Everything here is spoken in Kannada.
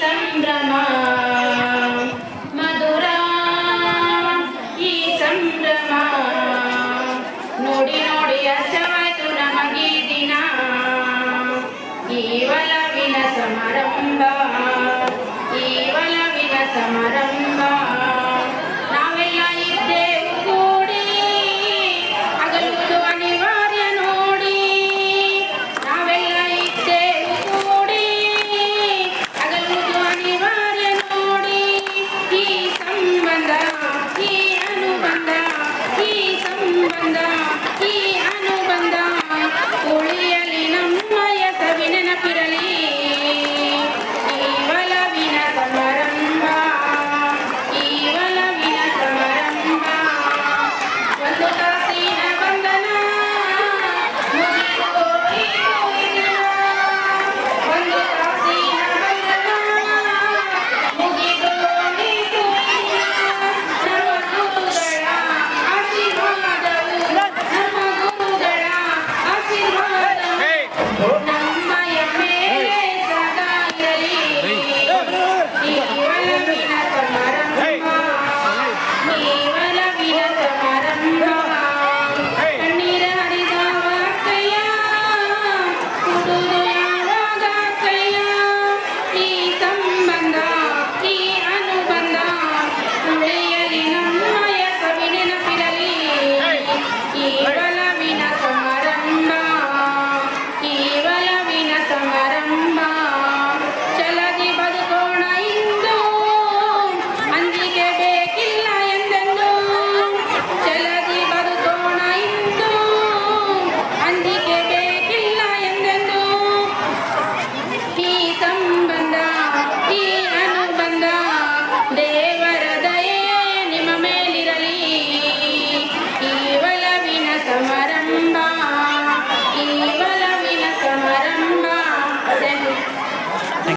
ಸಂಭ್ರಮ ಮಧುರ ಈ ಸಂಭ್ರಮ ನೋಡಿ ನೋಡಿ ಅಸ வந்தான்